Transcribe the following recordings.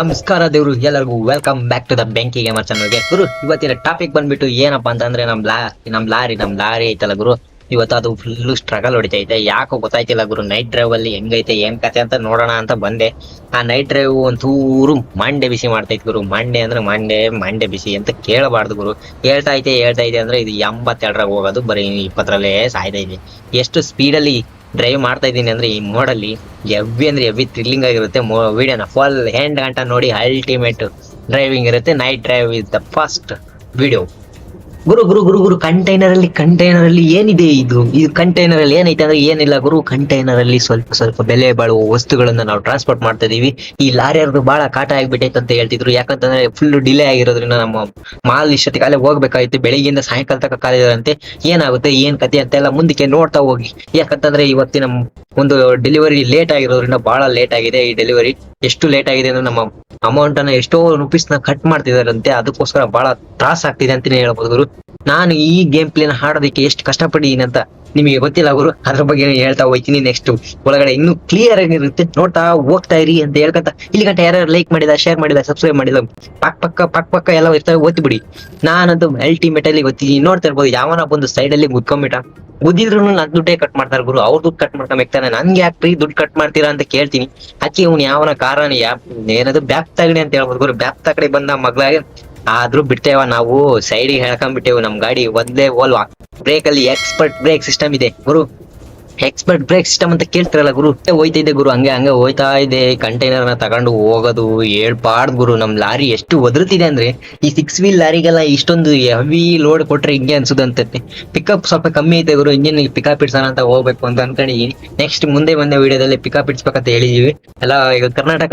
ನಮಸ್ಕಾರ ದೇವರು, ಎಲ್ಲರಿಗೂ welcome back to the Benki gamer ಚಾನಲ್ಗೆ ಗುರು, ಇವತ್ತಿನ ಟಾಪಿಕ್ ಬಂದ್ಬಿಟ್ಟು ಏನಪ್ಪಾ ಅಂತಂದ್ರೆ ನಮ್ ಲಾ, ನಮ್ ಲಾರಿ ನಮ್ ಲಾರಿ ಐತಲ್ಲ ಗುರು. ಇವತ್ತು ಅದು ಫುಲ್ ಸ್ಟ್ರಗಲ್ ಹೊಡಿತೈತೆ. ಯಾಕೋ ಗೊತ್ತಾಯ್ತಿಲ್ಲ ಗುರು ನೈಟ್ ಡ್ರೈವ್ ಅಲ್ಲಿ ಹೆಂಗೈತೆ, ಏನ್ ಕತೆ ಅಂತ ನೋಡೋಣ ಅಂತ ಬಂದೆ. ಆ ನೈಟ್ ಡ್ರೈವ್ ಒಂಚೂರು ಮಂಡೆ ಬಿಸಿ ಮಾಡ್ತೈತೆ ಗುರು. ಮಂಡೆ ಅಂದ್ರೆ ಮಂಡೆ ಮಂಡೆ ಬಿಸಿ ಅಂತ ಕೇಳಬಾರ್ದು ಗುರು. ಹೇಳ್ತಾ ಐತೆ ಹೇಳ್ತಾ ಐತೆ ಅಂದ್ರೆ ಇದು ಎಂಬತ್ತೆರಡರಾಗ ಹೋಗೋದು, ಬರೀ ಇಪ್ಪತ್ತರಲ್ಲೇ ಸಾಯ್ತಾ ಇದೆ. ಎಷ್ಟು ಸ್ಪೀಡಲ್ಲಿ ಡ್ರೈವ್ ಮಾಡ್ತಾ ಇದ್ದೀನಿ ಅಂದ್ರೆ ಈ ಮೋಡಲ್ಲಿ ಎವ್ವಿ ಅಂದ್ರೆ ಎವ್ವಿ ಥ್ರಿಲ್ಲಿಂಗ್ ಆಗಿರುತ್ತೆ ವಿಡಿಯೋನ ಫುಲ್ ಹ್ಯಾಂಡ್ ಗಂಟ ನೋಡಿ ಅಲ್ಟಿಮೇಟ್ ಡ್ರೈವಿಂಗ್ ಇರುತ್ತೆ. Night drive is the first video ಗುರು ಗುರು ಗುರು ಗುರು ಕಂಟೈನರ್ ಅಲ್ಲಿ ಕಂಟೈನರ್ ಅಲ್ಲಿ ಏನಿದೆ ಇದು? ಇದು ಕಂಟೈನರ್ ಅಲ್ಲಿ ಏನೈತೆ ಅಂದ್ರೆ ಏನಿಲ್ಲ ಗುರು ಕಂಟೈನರ್ ಅಲ್ಲಿ ಸ್ವಲ್ಪ ಸ್ವಲ್ಪ ಬೆಲೆ ಬಾಳುವ ವಸ್ತುಗಳನ್ನ ನಾವು ಟ್ರಾನ್ಸ್ಪೋರ್ಟ್ ಮಾಡ್ತಾ ಇದೀವಿ. ಈ ಲಾರಿಯರ್ದು ಬಹಳ ಕಾಟ ಆಗ್ಬಿಟ್ಟೈತೆ ಅಂತ ಹೇಳ್ತಿದ್ರು. ಯಾಕಂತಂದ್ರೆ ಫುಲ್ ಡಿಲೇ ಆಗಿರೋದ್ರಿಂದ ನಮ್ಮ ಮಾಲ್ ಇಷ್ಟೊತ್ತಿಗೆ ಅಲ್ಲೇ ಹೋಗ್ಬೇಕಾಗಿತ್ತು ಬೆಳಿಗ್ಗೆಯಿಂದ ಸಾಯಂಕಾಲ ತನಕ ಕಾಲಿದಾರಂತೆ ಏನಾಗುತ್ತೆ, ಏನ್ ಕತೆ ಅಂತೆಲ್ಲ ಮುಂದಕ್ಕೆ ನೋಡ್ತಾ ಹೋಗಿ. ಯಾಕಂತಂದ್ರೆ ಇವತ್ತಿನ ಒಂದು ಡೆಲಿವರಿ ಲೇಟ್ ಆಗಿರೋದ್ರಿಂದ ಬಹಳ ಲೇಟ್ ಆಗಿದೆ. ಈ ಡೆಲಿವರಿ ಎಷ್ಟು ಲೇಟ್ ಆಗಿದೆ ಅಂದ್ರೆ ನಮ್ಮ ಅಮೌಂಟ್ ಅನ್ನ ಎಷ್ಟೋ ರುಪೀಸ್ನ ಕಟ್ ಮಾಡ್ತಿದಾರಂತೆ, ಅದಕ್ಕೋಸ್ಕರ ಬಹಳ ತ್ರಾಸ ಆಗ್ತಿದೆ ಅಂತಾನೆ ಹೇಳ್ಬೋದು ಗುರು. ನಾನು ಈ ಗೇಮ್ ಪ್ಲೇನ ಹಾಡೋದಕ್ಕೆ ಎಷ್ಟು ಕಷ್ಟಪಟ್ಟಿದ್ದೀನಿ ಅಂತ ನಿಮಗೆ ಗೊತ್ತಿಲ್ಲ ಗುರು. ಅದ್ರ ಬಗ್ಗೆ ಹೇಳ್ತಾ ಹೋಗ್ತೀನಿ ನೆಕ್ಸ್ಟ್ ಒಳಗಡೆ ಇನ್ನೂ ಕ್ಲಿಯರ್ ಆಗಿರುತ್ತೆ ನೋಡ್ತಾ ಹೋಗ್ತಾ ಇರಿ ಅಂತ ಹೇಳ್ಕಂತ ಇಲ್ಲಿ ಗಂಟೆ ಯಾರ್ಯಾರು ಲೈಕ್ ಮಾಡಿದ ಶೇರ್ ಮಾಡಿದ ಸಬ್ಸ್ಕ್ರೈಬ್ ಮಾಡಿದ ಪಕ್ ಪಕ್ಕ ಪಕ್ ಪಕ್ಕ ಎಲ್ಲ ಇರ್ತಾವೆ, ಓದ್ಬಿಡಿ. ಬಿಡಿ ನಾನಂತೂ ಅಲ್ಟಿಮೇಟ್ ಅಲ್ಲಿ ಗೊತ್ತಿದ್ದೀನಿ ನೋಡ್ತಾ ಇರ್ಬೋದು, ಯಾವನ ಬಂದು ಸೈಡ್ ಅಲ್ಲಿ ಗುದ್ಕೊಂಬಿಟ್ಟ ಗುದ್ದಿದ್ರು ನನ್ ದುಡ್ಡೇ ಕಟ್ ಮಾಡ್ತಾರೆ ಗುರು. ಅವ್ರ ದುಡ್ಡು ಕಟ್ ಮಾಡ್ಕೊಂಬೇಕಾನೆ ನನ್ಗೆ ಯಾಕ್ರಿ ದುಡ್ಡು ಕಟ್ ಮಾಡ್ತೀರಾ ಅಂತ ಕೇಳ್ತೀನಿ. ಅಕ್ಕಿ, ಅವ್ನು ಯಾವನ ಕಾರಣ ಏನದು ಬ್ಯಾಪ್ ತಗಡಿ ಅಂತ ಹೇಳ್ಬೋದು ಗುರು. ಬ್ಯಾಪ್ ತಗಡಿ ಬಂದ ಮಗ್ಳಾಗೆ, ಆದ್ರೂ ಬಿಡ್ತೇವ, ನಾವು ಸೈಡಿಗೆ ಹೇಳ್ಕೊಂಡ್ಬಿಟ್ಟೇವು, ನಮ್ ಗಾಡಿ ಒಂದೇ ಓಲ್ವಾ ಬ್ರೇಕ್ ಅಲ್ಲಿ ಎಕ್ಸ್ಪರ್ಟ್ ಬ್ರೇಕ್ ಸಿಸ್ಟಮ್ ಇದೆ. ಗುರು ಎಕ್ಸ್ಪರ್ಟ್ ಬ್ರೇಕ್ ಸಿಸ್ಟಮ್ ಅಂತ ಕೇಳ್ತಾರಲ್ಲ ಗುರು? ಹೋಯ್ತಾ ಇದೆ ಗುರು, ಹಂಗೆ ಹಂಗೆ ಹೋಯ್ತಾ ಇದೆ. ಕಂಟೈನರ್ನ ತಗೊಂಡು ಹೋಗೋದು ಹೇಳ್ಬಾರ್ದು ಗುರು, ನಮ್ ಲಾರಿ ಎಷ್ಟು ಒದರುತ್ತಿದೆ ಅಂದ್ರೆ, ಈ ಸಿಕ್ಸ್ ವೀಲ್ ಲಾರಿಗೆಲ್ಲ ಇಷ್ಟೊಂದು ಹೆವಿ ಲೋಡ್ ಕೊಟ್ರೆ ಹಿಂಗೆ ಅನ್ಸುದಂತೈತೆ ಪಿಕಪ್ ಸ್ವಲ್ಪ ಕಮ್ಮಿ ಐತೆ ಗುರು ಇಂಜಿನ್ ಪಿಕಪ್ ಇಡ್ಸೋಣ ಅಂತ ಹೋಗ್ಬೇಕು ಅಂತ ಅನ್ಕೊಂಡಿ ನೆಕ್ಸ್ಟ್ ಮುಂದೆ ಬಂದ ವಿಡಿಯೋದಲ್ಲಿ ಪಿಕಪ್ ಇಡ್ಸ್ಬೇಕಂತ ಹೇಳಿದೀವಿ. ಎಲ್ಲ ಈಗ ಕರ್ನಾಟಕ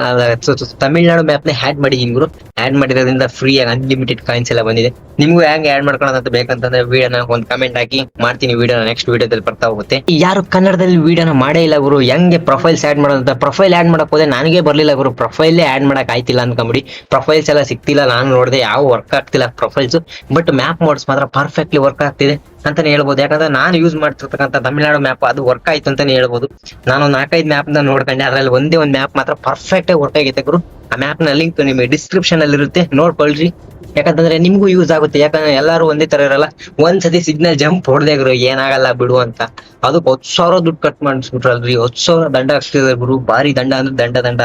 ತಮಿಳ್ನಾಡು ಮ್ಯಾಪ್ನ ಹ್ಯಾಡ್ ಮಾಡಿದೀನಿ ಗುರು. ಆಡ್ ಮಾಡಿರೋದ್ರಿಂದ ಫ್ರೀ ಆಗಿ ಅನ್ಲಿಮಿಟೆಡ್ ಕಾಯಿನ್ಸ್ ಎಲ್ಲ ಬಂದಿದೆ. ನಿಮ್ಗೂ ಹೆಂಗ್ ಆಡ್ ಮಾಡ್ಕೊಳ್ಳೋದಂತ ಬೇಕಂತಂದ್ರೆ ವಿಡಿಯೋನ ಒಂದು ಕಮೆಂಟ್ ಹಾಕಿ. ಮಾಡ್ತೀನಿ ವಿಡಿಯೋನ ನೆಕ್ಸ್ಟ್ ವಿಡಿಯೋದಲ್ಲಿ ಬರ್ತಾ ಹೋಗುತ್ತೆ. ಯಾರು ಕನ್ನಡದಲ್ಲಿ ವಿಡಿಯೋನ ಮಾಡೇ ಇಲ್ಲ ಗುರು. ಹೆಂಗೆ ಪ್ರೊಫೈಲ್ಸ್ ಆ್ಯಡ್ ಮಾಡೋದಂತ ಪ್ರೊಫೈಲ್ ಆ್ಯಡ್ ಮಾಡಕ್ಕೆ ಹೋದೆ ನನಗೆ ಬರಲಿಲ್ಲ ಗುರು. ಪ್ರೊಫೈಲೇ ಆ್ಯಡ್ ಮಾಡಕ್ ಆಯ್ತಿಲ್ಲ ಅನ್ಕೊಂಬಿಡಿ. ಪ್ರೊಫೈಲ್ಸ್ ಎಲ್ಲ ಸಿಕ್ತಿಲ್ಲ, ನಾನು ನೋಡಿದೆ ಯಾವ ವರ್ಕ್ ಆಗ್ತಿಲ್ಲ ಪ್ರೊಫೈಲ್ಸ್ ಬಟ್ ಮ್ಯಾಪ್ ಮೋಡ್ಸ್ ಮಾತ್ರ ಪರ್ಫೆಕ್ಟ್ಲಿ ವರ್ಕ್ ಆಗ್ತಿದೆ ಅಂತಾನೆ ಹೇಳ್ಬೋದು. ಯಾಕಂದ್ರೆ ನಾನು ಯೂಸ್ ಮಾಡ್ತಿರ್ತಕ್ಕಂಥ ತಮಿಳ್ನಾಡು ಮ್ಯಾಪ್ ಅದು ವರ್ಕ್ ಆಯ್ತು ಅಂತಾನೆ ಹೇಳ್ಬೋದು. ನಾನು ನಾಲ್ಕೈದು ಮ್ಯಾಪ್ನ ನೋಡ್ಕೊಂಡೆ, ಅದರಲ್ಲಿ ಒಂದೇ ಒಂದು ಮ್ಯಾಪ್ ಮಾತ್ರ ಪರ್ಫೆಕ್ಟಾಗಿ ವರ್ಕ್ ಆಗೈತೆ ಗುರು. ಆ ಮ್ಯಾಪ್ನ ಲಿಂಕ್ ನಿಮಗೆ ಡಿಸ್ಕ್ರಿಪ್ಷನ್ ಅಲ್ಲಿ ಇರುತ್ತೆ ನೋಡ್ಕೊಳ್ರಿ. ಯಾಕಂತಂದ್ರೆ ನಿಮ್ಗೂ ಯೂಸ್ ಆಗುತ್ತೆ. ಯಾಕಂದ್ರೆ ಎಲ್ಲಾರು ಒಂದೇ ತರ ಇರಲ್ಲ. ಒಂದ್ಸತಿ ಸಿಗ್ನಲ್ ಜಂಪ್ ಹೊಡೆದೇ ಗುರು, ಏನಾಗಲ್ಲ ಬಿಡು ಅಂತ. ಅದಕ್ಕೆ ಹತ್ತು ಸಾವಿರ ದುಡ್ಡು ಕಟ್ ಮಾಡಿಸ್ಬಿಟ್ರಲ್ರಿ. ಹತ್ತು ಸಾವಿರ ದಂಡ ಹಾಕ್ಸ್ತಿದ್ರು ಗುರು. ಭಾರಿ ದಂಡ ಅಂದ್ರೆ ದಂಡ ದಂಡ.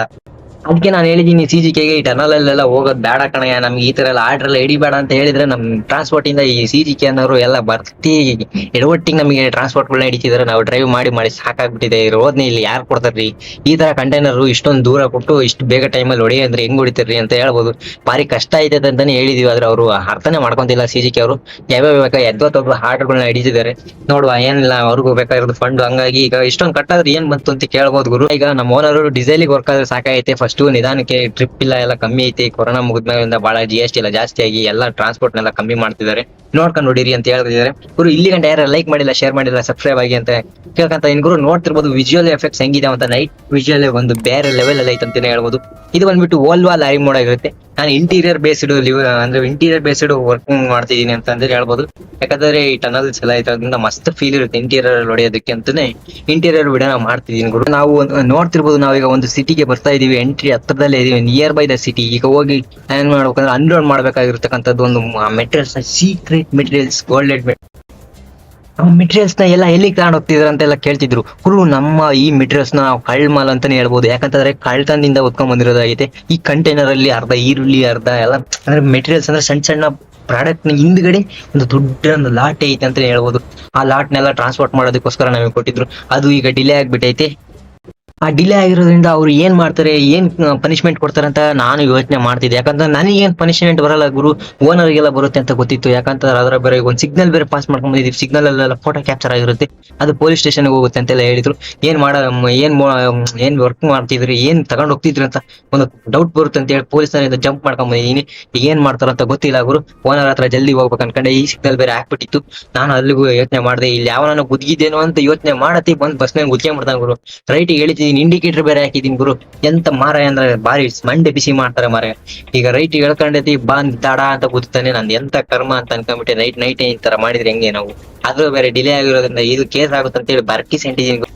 ಅದಕ್ಕೆ ನಾನು ಹೇಳಿದೀನಿ ಸಿ ಜಿ ಕೆಗೆ ಈ ಟನಲ್ ಅಲ್ಲೆಲ್ಲ ಹೋಗೋದು ಬೇಡ ಕಣಯ್ಯ ನಮ್ಗೆ ಈ ತರ ಎಲ್ಲ ಆರ್ಡರ್ ಎಲ್ಲ ಹಿಡಿಬೇಡ ಅಂತ ಹೇಳಿದ್ರೆ ನಮ್ ಟ್ರಾನ್ಸ್ಪೋರ್ಟ್ ಇಂದ ಈ ಸಿ ಜಿ ಕೆ ಅನ್ನೋರು ಎಲ್ಲ ಬರ್ತಿ, ಎಡವಟ್ಟಿಗೆ ನಮಗೆ ಟ್ರಾನ್ಸ್ಪೋರ್ಟ್ ಗಳನ್ನ ಹಿಡಿತಿದಾರೆ. ನಾವು ಡ್ರೈವ್ ಮಾಡಿ ಮಾಡಿ ಸಾಕಾಗ್ಬಿಟ್ಟಿದೆ. ಇರೋದ್ನೇ ಇಲ್ಲಿ ಯಾರು ಕೊಡ್ತಾರ್ರಿ? ಈ ತರ ಕಂಟೈನರ್ ಇಷ್ಟೊಂದು ದೂರ ಕೊಟ್ಟು ಇಷ್ಟು ಬೇಗ ಟೈಮಲ್ಲಿ ಹೊಡಿ ಅಂದ್ರೆ ಹೆಂಗ್ ಹೊಡಿತಾರ್ರಿ ಅಂತ ಹೇಳ್ಬೋದು. ಭಾರಿ ಕಷ್ಟ ಐತೆ ಅಂತಾನೆ ಹೇಳಿದೀವಿ. ಆದ್ರೆ ಅವರು ಅರ್ಥನೇ ಮಾಡ್ಕೊಂತಿಲ್ಲ ಸಿ ಜಿ ಕೆ ಅವರು. ಯಾವ್ಯಾವ ಬೇಕಾ ಎದ್ದೊತ್ತೊಬ್ಬ ಆರ್ಡರ್ಗಳನ್ನ ಹಿಡಿತಿದ್ದಾರೆ ನೋಡುವ ಏನಿಲ್ಲ, ಅವ್ರಿಗೂ ಬೇಕಾಗಿರೋದು ಫಂಡ್ ಹಂಗಾಗಿ ಈಗ ಇಷ್ಟೊಂದು ಕಟ್ಟಾದ್ರೆ ಏನ್ ಬಂತು ಅಂತ ಕೇಳ್ಬೋದು ಗುರು. ಈಗ ನಮ್ಮ ಓನರ್ ಡೀಸೆಲಿಗೆ ವರ್ಕ್ ಆದ್ರೆ ಸಾಕಾಗೈತೆ. ಫಸ್ಟ್ ನಿಧಾನಕ್ಕೆ ಟ್ರಿಪ್ ಇಲ್ಲ, ಎಲ್ಲ ಕಮ್ಮಿ ಐತಿ. ಕೊರೋನಾ ಮುಗಿದ್ಮೇಲಿಂದ ಬಹಳ ಜಿ ಎಸ್ ಟಿ ಎಲ್ಲ ಜಾಸ್ತಿ ಆಗಿ ಎಲ್ಲ ಟ್ರಾನ್ಸ್ಪೋರ್ಟ್ ನೆಲ್ಲ ಕಮ್ಮಿ ಮಾಡ್ತಿದ್ದಾರೆ. ನೋಡ್ಕೊಂಡು ನೋಡಿರಿ ಅಂತ ಹೇಳ್ತಿದ್ದಾರೆ. ಗುರು, ಇಲ್ಲಿ ಗಂಟೆ ಯಾರು ಲೈಕ್ ಮಾಡಿಲ್ಲ ಶೇರ್ ಮಾಡಿಲ್ಲ ಸಬ್ಸ್ಕ್ರೈಬ್ ಆಗಿ ಅಂತ ಕೇಳ್ಕಂತ ಇನ್ ಗುರು ನೋಡ್ತಿರ್ಬೋದು ವಿಜುವಲ್ ಎಫೆಕ್ಟ್ಸ್ ಹೆಂಗಿದೆ ಅಂತ. ನೈಟ್ ವಿಜುವಲ್ ಒಂದು ಬೇರೆ ಲೆವೆಲ್ ಅಲ್ಲಿ ಐತೆ ಅಂತಾನೆ ಹೇಳ್ಬೋದು. ಇದು ಬಂದ್ಬಿಟ್ಟು ಓಲ್ವಾ ಲಾರಿ ಮೋಡ್ ಆಗಿರುತ್ತೆ. ನಾನು ಇಂಟೀರಿಯರ್ ಬೇಸ್ಡ್ ಅಂದ್ರೆ ಇಂಟೀರಿಯರ್ ಬೇಸ್ಡ್ ವರ್ಕಿಂಗ್ ಮಾಡ್ತಿದ್ದೀನಿ ಅಂತ ಅಂದ್ರೆ ಹೇಳ್ಬೋದು. ಯಾಕಂದ್ರೆ ಈ ಟನಲ್ಸ್ ಎಲ್ಲ ಇದ್ರಿಂದ ಮಸ್ತ್ ಫೀಲ್ ಇರುತ್ತೆ ಇಂಟೀರಿಯರ್ ಹೊಡೆಯೋದಕ್ಕೆ ಅಂತಾನೆ ಇಂಟೀರಿಯರ್ ವಿಡಿಯೋ ನಾವು ಮಾಡ್ತಿದ್ದೀನಿ ಗುರು. ನಾವು ನೋಡ್ತಿರ್ಬೋದು ನಾವೀಗ ಒಂದು ಸಿಟಿಗೆ ಬರ್ತಾ ಇದೀವಿ ಎಂಟ್ರಿ ಹತ್ರದಲ್ಲೇ ಇದೀವಿ ನಿಯರ್ ಬೈ ದ ಸಿಟಿ ಈಗ ಹೋಗಿ ಏನ್ ಮಾಡ್ಬೇಕಂದ್ರೆ ಅನ್ಲೋಡ್ ಮಾಡ್ಬೇಕಾಗಿರ್ತಕ್ಕಂಥದ್ದು ಒಂದು ಮೆಟೀರಿಯಲ್ಸ್ ಸೀಕ್ರೆಟ್ ಮೆಟೀರಿಯಲ್ಸ್ ಗೋಲ್ಡೆಡ್ ಮೆಟೀರಿಯಲ್ಸ್ನ ಎಲ್ಲ ಎಲ್ಲಿ ಹೋಗ್ತಿದ್ರು ಅಂತ ಅಂತೆಲ್ಲ ಕೇಳ್ತಿದ್ರು. ಗುರು ನಮ್ಮ ಈ ಮೆಟೀರಿಯಲ್ಸ್ನ ನಾವು ಕಳ್ಮಾಲ್ ಅಂತಾನೆ ಹೇಳ್ಬೋದು. ಯಾಕಂತಂದ್ರೆ ಕಳ್ತನದಿಂದ ಹೊತ್ಕೊಂಡ್ ಬಂದಿರೋದಾಗೈತೆ. ಈ ಕಂಟೈನರ್ ಅಲ್ಲಿ ಅರ್ಧ ಈರುಳ್ಳಿ, ಅರ್ಧ ಎಲ್ಲ, ಅಂದ್ರೆ ಮೆಟೀರಿಯಲ್ಸ್ ಅಂದ್ರೆ ಸಣ್ಣ ಸಣ್ಣ ಪ್ರಾಡಕ್ಟ್ನ ಹಿಂದ್ಗಡೆ ಒಂದು ದೊಡ್ಡ ಒಂದು ಲಾಟ್ ಐತೆ ಅಂತಾನೆ ಹೇಳ್ಬೋದು. ಆ ಲಾಟ್ ನೆಲ್ಲ ಟ್ರಾನ್ಸ್ಪೋರ್ಟ್ ಮಾಡೋದಕ್ಕೋಸ್ಕರ ನಮಗೆ ಕೊಟ್ಟಿದ್ರು. ಅದು ಈಗ ಡಿಲೇ ಆಗ್ಬಿಟ್ಟೈತೆ. ಆ ಡಿಲೇ ಆಗಿರೋದ್ರಿಂದ ಅವ್ರು ಏನ್ ಮಾಡ್ತಾರೆ, ಏನ್ ಪನಿಷ್ಮೆಂಟ್ ಕೊಡ್ತಾರೆ ಅಂತ ನಾನು ಯೋಚನೆ ಮಾಡ್ತಿದ್ದೆ. ಯಾಕಂದ್ರೆ ನನಗೆ ಏನ್ ಪನಿಷ್ಮೆಂಟ್ ಬರಲ್ಲ ಗುರು ಓನರ್ಗೆಲ್ಲ ಬರುತ್ತೆ ಅಂತ ಗೊತ್ತಿತ್ತು. ಯಾಕಂತಂದ್ರೆ ಅದರ ಬೇರೆ ಒಂದು ಸಿಗ್ನಲ್ ಬೇರೆ ಪಾಸ್ ಮಾಡ್ಕೊಂಡ್ ಬಂದಿದ್ದೀವಿ ಸಿಗ್ನಲ್ ಅಲ್ಲೆಲ್ಲ ಫೋಟೋ ಕ್ಯಾಪ್ಚರ್ ಆಗಿರುತ್ತೆ. ಅದು ಪೊಲೀಸ್ ಸ್ಟೇಷನ್ಗೆ ಹೋಗುತ್ತೆ ಅಂತೆಲ್ಲ ಹೇಳಿದ್ರು. ಏನ್ ಮಾಡ, ಏನ್ ಏನ್ ವರ್ಕ್ ಮಾಡ್ತಿದ್ರಿ, ಏನ್ ತಗೊಂಡ್ ಹೋಗ್ತಿದ್ರಿ ಅಂತ ಒಂದು ಡೌಟ್ ಬರುತ್ತೆ ಅಂತ ಹೇಳಿ ಪೊಲೀಸ್ನವರಿಂದ ಜಂಪ್ ಮಾಡ್ಕೊಂಡ್ ಬಂದಿದ್ದೀನಿ ಏನ್ ಮಾಡ್ತಾರಂತ ಗೊತ್ತಿಲ್ಲ ಗುರು. ಓನರ್ ಹತ್ರ ಜಲ್ದಿ ಹೋಗ್ಬೇಕು ಅನ್ಕೊಂಡೆ. ಈ ಸಿಗ್ನಲ್ ಬೇರೆ ಹಾಕ್ಬಿಟ್ಟಿತ್ತು. ನಾನು ಅಲ್ಲಿಗೂ ಯೋಚನೆ ಮಾಡಿದೆ. ಇಲ್ಲಿ ಯಾವನೋ ಗುದ್ಗಿದ್ದೇನೋ ಅಂತ ಯೋಚನೆ ಮಾಡತಿ ಬಂದ್ ಬಸ್ ಮೇಲೆ ಗುದ್ಕೊಂಡ್ಬಿಡ್ತಾನೆ ಗುರು. ರೈಟ್ ಹೇಳಿದ್ದೀನಿ ಇಂಡಿಕೇಟರ್ ಬೇರೆ ಹಾಕಿದೀನಿ ಗುರು. ಎಂತ ಮಾರ ಅಂದ್ರೆ ಬಾರಿ ಮಂಡೆ ಬಿಸಿ ಮಾಡ್ತಾರೆ ಮಾರ ಈಗ ರೈಟ್ ಹೇಳ್ಕೊಂಡೈತಿ ಬಂದ್ ತಡ ಅಂತ ಗೊತ್ತಾನೆ ನಂದು ಎಂತ ಕರ್ಮ ಅಂತ ಅನ್ಕೊಂಡ್ಬಿಟ್ಟೆ ನೈಟ್ ನೈಟ್ ಈ ತರ ಮಾಡಿದ್ರೆ ಹೆಂಗೆ ನಾವು? ಆದ್ರೂ ಬೇರೆ ಡಿಲೇ ಆಗಿರೋದ್ರಿಂದ ಇದು ಕೇಸ್ ಆಗುತ್ತೆ ಅಂತ ಹೇಳಿ ಬರ್ಕಿ ಸೆಂಟಿದೀನಿ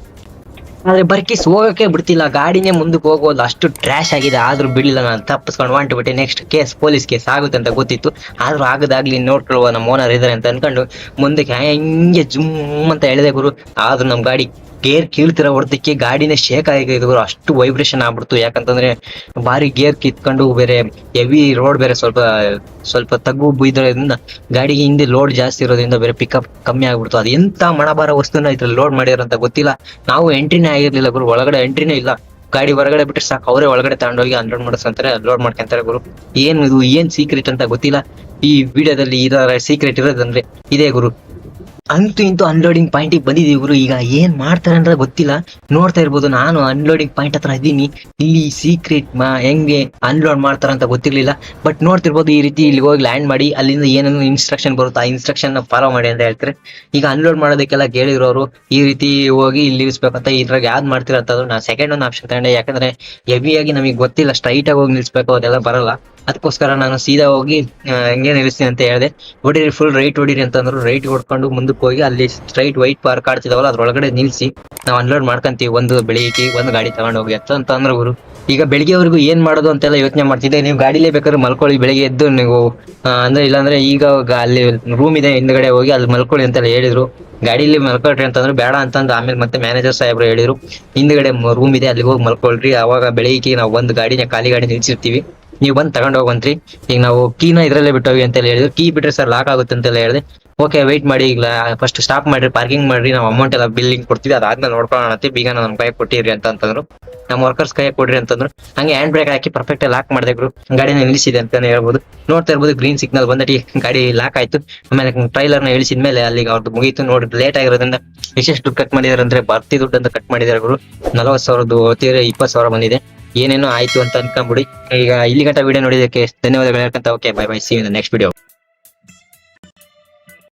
ಆದ್ರೆ ಬರ್ಕಿಸ್ ಹೋಗಕ್ಕೆ ಬಿಡ್ತಿಲ್ಲ, ಗಾಡಿನೇ ಮುಂದಕ್ಕೆ ಹೋಗೋದು ಅಷ್ಟು ಟ್ರ್ಯಾಶ್ ಆಗಿದೆ, ಆದ್ರೂ ಬಿಡ್ಲಿಲ್ಲ ನಾನು, ತಪ್ಪಿಸ್ಕೊಂಡು ಹೊಂಟು ಬಿಟ್ಟೆ ನೆಕ್ಸ್ಟ್ ಕೇಸ್ ಪೊಲೀಸ್ ಕೇಸ್ ಆಗುತ್ತೆ ಅಂತ ಗೊತ್ತಿತ್ತು. ಆದ್ರೂ ಆಗದಾಗ್ಲಿ ನೋಡ್ಕೊಳ್ಳುವ ನಮ್ಮ ಓನರ್ ಇದಾರೆ ಅಂತ ಅನ್ಕೊಂಡು ಮುಂದಕ್ಕೆ ಹಂಗೆ ಜುಮ್ ಅಂತ ಹೇಳಿದೆ ಗುರು. ಆದ್ರೂ ನಮ್ ಗಾಡಿ ಗೇರ್ ಕೀಳ್ತಿರೋ ಹೊಡೆದಕ್ಕೆ ಗಾಡಿನೇ ಶೇಕ್ ಆಗಿದ್ರು ಅಷ್ಟು ವೈಬ್ರೇಷನ್ ಆಗ್ಬಿಡ್ತು. ಯಾಕಂತಂದ್ರೆ ಭಾರಿ ಗೇರ್ ಕಿತ್ಕೊಂಡು ಬೇರೆ ಹೆವಿ ರೋಡ್ ಬೇರೆ ಸ್ವಲ್ಪ ಸ್ವಲ್ಪ ತಗ್ಗು ಬುಯ್ದ್ರಿಂದ ಗಾಡಿಗೆ ಹಿಂದೆ ಲೋಡ್ ಜಾಸ್ತಿ ಇರೋದ್ರಿಂದ ಬೇರೆ ಪಿಕಪ್ ಕಮ್ಮಿ ಆಗ್ಬಿಡ್ತು. ಅದು ಎಂತ ಮಣಬಾರ ವಸ್ತುನ ಇದ್ರಲ್ಲಿ ಲೋಡ್ ಮಾಡಿರೋ ಅಂತ ಗೊತ್ತಿಲ್ಲ. ನಾವು ಎಂಟ್ರಿನೇ ಆಗಿರ್ಲಿಲ್ಲ ಗುರು, ಒಳಗಡೆ ಎಂಟ್ರಿನೇ ಇಲ್ಲ. ಗಾಡಿ ಹೊರಗಡೆ ಬಿಟ್ಟರೆ ಸಾಕು, ಅವರೇ ಒಳಗಡೆ ತಗೊಂಡೋಗಿ ಅನ್ಲೋಡ್ ಮಾಡಿಸ್ಕೊಂತಾರೆ ಲೋಡ್ ಮಾಡ್ಕೊಂತಾರೆ ಗುರು. ಏನು ಇದು, ಏನ್ ಸೀಕ್ರೆಟ್ ಅಂತ ಗೊತ್ತಿಲ್ಲ. ಈ ವಿಡಿಯೋದಲ್ಲಿ ಇದರ ಸೀಕ್ರೆಟ್ ಇರೋದಂದ್ರೆ, ಇದೇ ಗುರು. ಅಂತೂ ಇಂತೂ ಅನ್ಲೋಡಿಂಗ್ ಪಾಯಿಂಟಿಗೆ ಬಂದಿದೀವಿ ಇವರು. ಈಗ ಏನ್ ಮಾಡ್ತಾರೆ ಅಂದ್ರೆ ಗೊತ್ತಿಲ್ಲ. ನೋಡ್ತಾ ಇರ್ಬೋದು, ನಾನು ಅನ್ಲೋಡಿಂಗ್ ಪಾಯಿಂಟ್ ಹತ್ರ ಇದ್ದೀನಿ. ಇಲ್ಲಿ ಸೀಕ್ರೆಟ್ ಮಾ ಹೆಂಗೆ ಅನ್ಲೋಡ್ ಮಾಡ್ತಾರ ಅಂತ ಗೊತ್ತಿರ್ಲಿಲ್ಲ. ಬಟ್ ನೋಡ್ತಿರ್ಬೋದು ಈ ರೀತಿ ಇಲ್ಲಿ ಹೋಗಿ ಲ್ಯಾಂಡ್ ಮಾಡಿ, ಅಲ್ಲಿಂದ ಏನೇನು ಇನ್ಸ್ಟ್ರಕ್ಷನ್ ಬರುತ್ತೆ, ಆ ಇನ್ಸ್ಟ್ರಕ್ಷನ್ ಫಾಲೋ ಮಾಡಿ ಅಂತ ಹೇಳ್ತಾರೆ. ಈಗ ಅನ್ಲೋಡ್ ಮಾಡೋದಕ್ಕೆಲ್ಲ ಅವರು ಈ ರೀತಿ ಹೋಗಿ ಇಲ್ಲಿ ಇರಿಸ್ಬೇಕಂತ ಇದ್ರಾಗ ಯಾವ್ದು ಮಾಡ್ತೀರ ಅಂತ ನಾನು ಸೆಕೆಂಡ್ ಒಂದು ಆಪ್ಷನ್ ತಗೊಂಡೆ. ಯಾಕಂದ್ರೆ ಹೆವಿಯಾಗಿ ನಮಗೆ ಗೊತ್ತಿಲ್ಲ ಸ್ಟ್ರೈಟ್ ಆಗಿ ಹೋಗಿ ನಿಲ್ಸ್ಬೇಕು, ಅದೆಲ್ಲ ಬರಲ್ಲ. ಅದಕ್ಕೋಸ್ಕರ ನಾನು ಸೀದಾ ಹೋಗಿ ಹಂಗೆ ನಿಲ್ಲಿಸ್ತೀನಿ ಅಂತ ಹೇಳಿದೆ. ಹೊಡೀರಿ ಫುಲ್ ರೈಟ್ ಹೊಡೀರಿ ಅಂತಂದ್ರು ರೈಟ್ ಹೊಡ್ಕೊಂಡು ಮುಂದಕ್ಕೆ ಹೋಗಿ ಅಲ್ಲಿ ಸ್ಟ್ರೈಟ್ ವೈಟ್ ಪಾರ್ಕ್ ಆಡ್ತಿದಾವಲ್ಲ ಅದ್ರೊಳಗಡೆ ನಿಲ್ಸಿ ನಾವು ಅನ್ಲೋಡ್ ಮಾಡ್ಕೊಂತೀವಿ. ಒಂದು ಬೆಳಿಗ್ಗೆ, ಒಂದು ಗಾಡಿ ತಗೊಂಡು ಹೋಗಿ. ಅಂತ ಅಂತ ಅಂದ್ರೆ ಗುರು, ಈಗ ಬೆಳಿಗ್ಗೆವರೆಗೂ ಏನ್ ಮಾಡೋದು ಅಂತೆಲ್ಲ ಯೋಚನೆ ಮಾಡ್ತಿದ್ದೆ. ನೀವು ಗಾಡಿಲೇ ಬೇಕಾದ್ರೆ ಮಲ್ಕೊಳ್ಳಿ, ಬೆಳಿಗ್ಗೆ ಎದ್ದು ನೀವು ಅಂದ್ರೆ ಇಲ್ಲಾಂದ್ರೆ ಈಗ ಅಲ್ಲಿ ರೂಮ್ ಇದೆ, ಹಿಂದ್ಗಡೆ ಹೋಗಿ ಅಲ್ಲಿ ಮಲ್ಕೊಳ್ಳಿ ಅಂತೆಲ್ಲ ಹೇಳಿದ್ರು. ಗಾಡಿಲಿ ಮಲ್ಕೊಳ್ರಿ ಅಂತಂದ್ರೆ, ಬೇಡ ಅಂತಂದು ಆಮೇಲೆ ಮತ್ತೆ ಮ್ಯಾನೇಜರ್ ಸಾಹೇಬ್ರು ಹೇಳಿದ್ರು. ಹಿಂದ್ಗಡೆ ರೂಮ್ ಇದೆ, ಅಲ್ಲಿಗೆ ಹೋಗಿ ಮಲ್ಕೊಳ್ರಿ. ಅವಾಗ ಬೆಳಿಗ್ಗೆ ನಾವು ಒಂದು ಗಾಡಿನ, ಖಾಲಿ ಗಾಡಿ ನಿಲ್ಸಿರ್ತೀವಿ. ನೀವು ಬಂದು ತಗೊಂಡು ಹೋಗಂತ್ರಿ ಈಗ ನಾವು ಕೀನ ಇದ್ರಲ್ಲೇ ಬಿಟ್ಟೋಗಿ ಅಂತ ಹೇಳಿದ್ರು. ಕೀ ಬಿಟ್ರೆ ಸರ್ ಲಾಕ್ ಆಗುತ್ತೆ ಅಂತೆಲ್ಲ ಹೇಳಿದೆ. ಓಕೆ ವೆಯ್ಟ್ ಮಾಡಿ. ಈಗ ಫಸ್ಟ್ ಸ್ಟಾಪ್ ಮಾಡ್ರಿ ಪಾರ್ಕಿಂಗ್ ಮಾಡ್ರಿ, ನಾವು ಅಮೌಂಟ್ ಎಲ್ಲ ಬಿಲ್ಲಿಂಗ್ ಕೊಡ್ತೀವಿ. ಅದಾದ್ಮೇಲೆ ನೋಡ್ಕೊಳ್ಳೋಣ ಅಂತ ಬೀಗ ನಮ್ಮ ಕೈ ಕೊಟ್ಟಿರಿ ಅಂತ ಅಂತಂದ್ರು ನಮ್ಮ ವರ್ಕರ್ಸ್ ಕೈ ಕೊಡ್ರಿ ಅಂತಂದ್ರು. ಹಂಗೆ ಹ್ಯಾಂಡ್ ಬ್ರೇಕ್ ಹಾಕಿ ಪರ್ಫೆಕ್ಟ್ ಲಾಕ್ ಮಾಡಿದೆ ಗುರು. ಗಾಡಿನ ನಿಲ್ಲಿಸಿದೆ ಅಂತಾನೆ ಹೇಳ್ಬೋದು. ನೋಡ್ತಾ ಇರ್ಬೋದು ಗ್ರೀನ್ ಸಿಗ್ನಲ್ ಬಂದಟಿ ಗಾಡಿ ಲಾಕ್ ಆಯ್ತು. ಆಮೇಲೆ ಟ್ರೈಲರ್ನ ಇಳಿಸಿದ ಮೇಲೆ ಅಲ್ಲಿಗೆ ಅವ್ರದ್ದು ಮುಗೀತು. ನೋಡಿ ಲೇಟ್ ಆಗಿರೋದ್ರಿಂದ ಎಷ್ಟೆಷ್ಟು ದುಡ್ಡು ಕಟ್ ಮಾಡಿದಾರೆ ಅಂದ್ರೆ ಬರ್ತಿ ದುಡ್ಡು ಅಂತ ಕಟ್ ಮಾಡಿದಾರೆ ಗುರು. ನಲವತ್ತು ಸಾವಿರದ್ದು ಇಪ್ಪತ್ತು ಸಾವಿರ ಬಂದಿದೆ. ಏನೇನೋ ಆಯ್ತು ಅಂತ ಅನ್ಕೊಂಬಿಡಿ. ಈಗ ಇಲ್ಲಿ ಗಂಟ ವಿಡಿಯೋ ನೋಡಿದಕ್ಕೆ ಧನ್ಯವಾದಗಳು ಹೇಳ್ಕೊಂತ okay bye bye see next video